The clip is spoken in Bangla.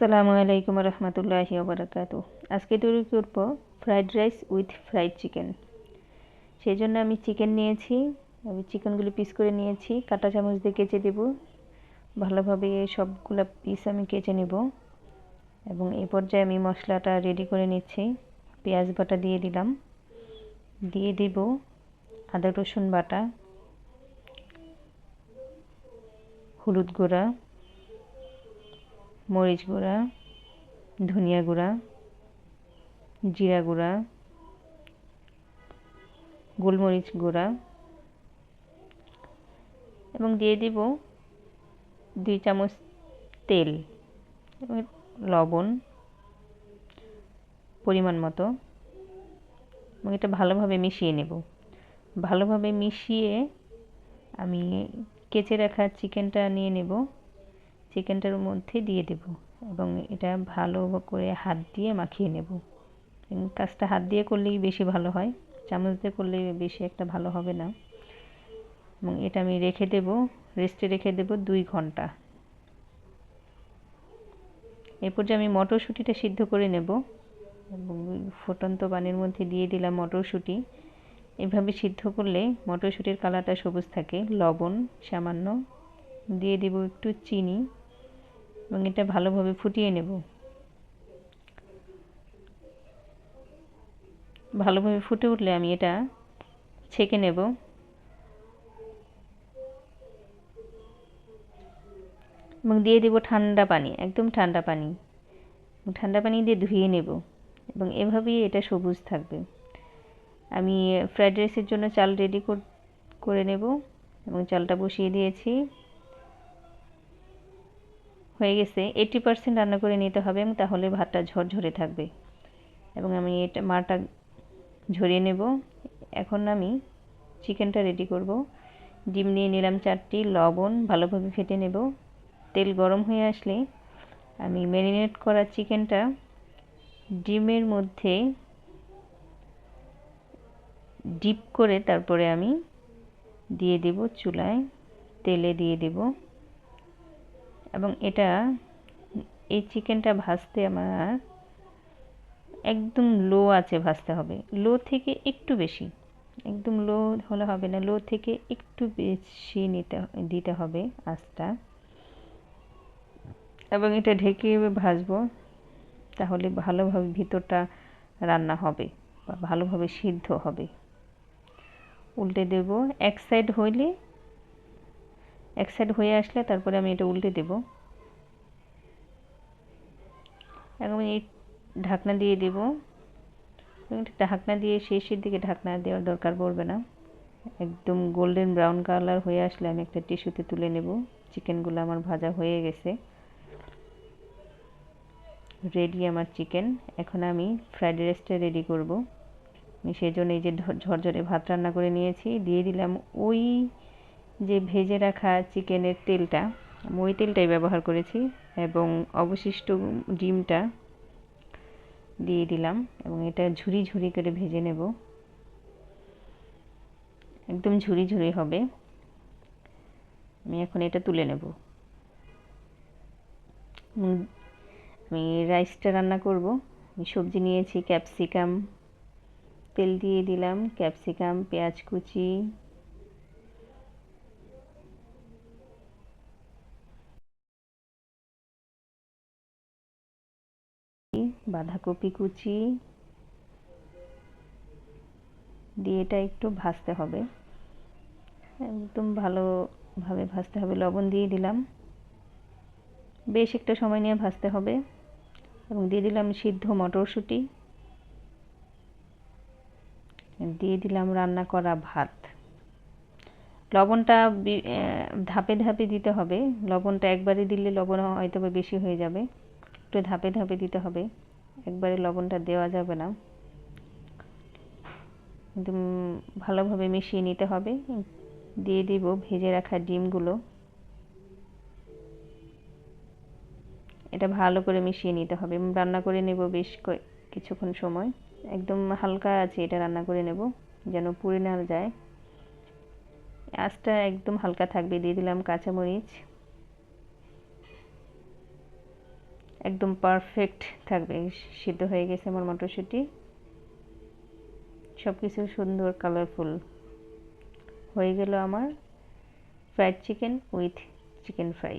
আসসালামু আলাইকুম রহমতুল্লাহি ওবরাকাতু। আজকে তৈরি করব fried rice with fried chicken. সেই জন্য আমি চিকেন নিয়েছি, আমি চিকেনগুলো পিস করে নিয়েছি, কাটা চামচ দিয়ে কেচে দেব। ভালোভাবে সবগুলো পিস আমি কেচে নেব এবং এই পর্যায়ে আমি মশলাটা রেডি করে নিচ্ছি। পেঁয়াজ বাটা দিয়ে দিলাম। দিয়ে দিব আদা রসুন বাটা, হলুদ গুঁড়া মরিচ গুঁড়া, ধনিয়া গুঁড়া, জিরা গুঁড়া, গোলমরিচ গুঁড়া এবং দিয়ে দিব দুই চামচ তেল লবণ পরিমাণ মতো এবং এটা ভালোভাবে মিশিয়ে নেব। ভালোভাবে মিশিয়ে আমি কেচে রাখা চিকেনটা নিয়ে নেব। চিকেনটার মধ্যে দিয়ে দেব এবং এটা ভালো করে হাত দিয়ে মাখিয়ে নেব। কাজটা হাত দিয়ে করলেই বেশি ভালো হয়, চামচ দিয়ে করলে বেশি একটা ভালো হবে না। এবং এটা আমি রেখে দেব রেস্টে রেখে দেব দুই ঘণ্টা। এরপর যে আমি মটরশুঁটিটা সিদ্ধ করে নেব এবং ফুটন্ত পানির মধ্যে দিয়ে দিলাম মটরশুঁটি। এভাবে সিদ্ধ করলে মটরশুঁটির কালারটা সবুজ থাকে, লবণ সামান্য দিয়ে দেব একটু চিনি। এবং এটা ভালোভাবে ফুটিয়ে নেব। ভালোভাবে ফুটে উঠলে আমি এটা ছেঁকে নেব। এবং দিয়ে দেব ঠান্ডা পানি, একদম ঠান্ডা পানি। ঠান্ডা পানি দিয়ে ধুয়ে নেব। এবং এভাবেই এটা সবুজ থাকবে। আমি ফ্রাইড রাইসের জন্য চাল রেডি করে নেব। এবং চালটা বসিয়ে দিয়েছি। হয়ে গেছে এইটি পারসেন্ট রান্না করে নিতে হবে এবং তাহলে ভাতটা ঝরঝরে থাকবে। এবং আমি এটা মাটা ঝরিয়ে নেব। এখন আমি চিকেনটা রেডি করব। ডিম নিয়ে নিলাম চারটি, লবণ ভালোভাবে ফেটে নেব। তেল গরম হয়ে আসলে আমি ম্যারিনেট করা চিকেনটা ডিমের মধ্যে ডিপ করে তারপরে আমি দিয়ে দেব চুলায়, তেলে দিয়ে দেব। এবং এটা, এই চিকেনটা ভাজতে আমার একদম লো আছে ভাজতে হবে। লো থেকে একটু বেশি। একদম লো হলে হবে না। লো থেকে একটু বেশি নিতে, দিতে হবে আঁচটা। এবং এটা ঢেকে ভাজবো, তাহলে ভালোভাবে ভিতরটা রান্না হবে বা ভালোভাবে সিদ্ধ হবে। উল্টে দেব। এক সাইড হইলে এক সাইড হয়ে আসলে তারপরে আমি এটা উল্টে দেব। এখন এই ঢাকনা দিয়ে দেব। ঢাকনা দিয়ে শেষের দিকে ঢাকনা দেওয়ার দরকার পড়বে না। একদম গোল্ডেন ব্রাউন কালার হয়ে আসলে আমি একটা টিস্যুতে তুলে নেব। চিকেনগুলো আমার ভাজা হয়ে গেছে। রেডি আমার চিকেন এখন আমি ফ্রাইড রাইসটা রেডি করব। আমি সেই জন্য এই যে ঝরঝরে ভাত রান্না করে নিয়েছি। দিয়ে দিলাম ওই যে ভেজে রাখা চিকেনের তেলটা আমি ওই তেলটাই ব্যবহার করেছি এবং অবশিষ্ট ডিমটা দিয়ে দিলাম এবং এটা ঝুরি ঝুরি করে ভেজে নেব। একদম ঝুরি ঝুরি হবে। আমি এখন এটা তুলে নেব। আমি রাইসটা রান্না করব। আমি সবজি নিয়েছি, ক্যাপসিকাম, তেল দিয়ে দিলাম, ক্যাপসিকাম, পেঁয়াজ কুচি বাঁধাকপি কুচি দিয়ে এটা একটু ভাজতে হবে। একদম ভালোভাবে ভাজতে হবে। লবণ দিয়ে দিলাম। বেশ একটা সময় নিয়ে ভাজতে হবে। এবং দিয়ে দিলাম সিদ্ধ মটরশুঁটি। দিয়ে দিলাম রান্না করা ভাত। লবণটা ধাপে ধাপে দিতে হবে। লবণটা একবারে দিলে লবণ হয়তো বেশি হয়ে যাবে। একটু ধাপে ধাপে দিতে হবে। একবারে লবণটা দেওয়া যাবে না। একদম ভালোভাবে মিশিয়ে নিতে হবে। দিয়ে দিব ভেজে রাখা ডিমগুলো। এটা ভালো করে মিশিয়ে নিতে হবে। রান্না করে নেব বেশ কিছুক্ষণ সময়। একদম হালকা আছে এটা রান্না করে নেব, যেন পুড়ে না যায়। আঁচটা একদম হালকা থাকবে। দিয়ে দিলাম কাঁচামরিচ। একদম পারফেক্ট থাকবে। সিদ্ধ হয়ে গেছে আমার মটরশুঁটি। সব কিছু সুন্দর কালারফুল হয়ে গেল আমার fried chicken with chicken fry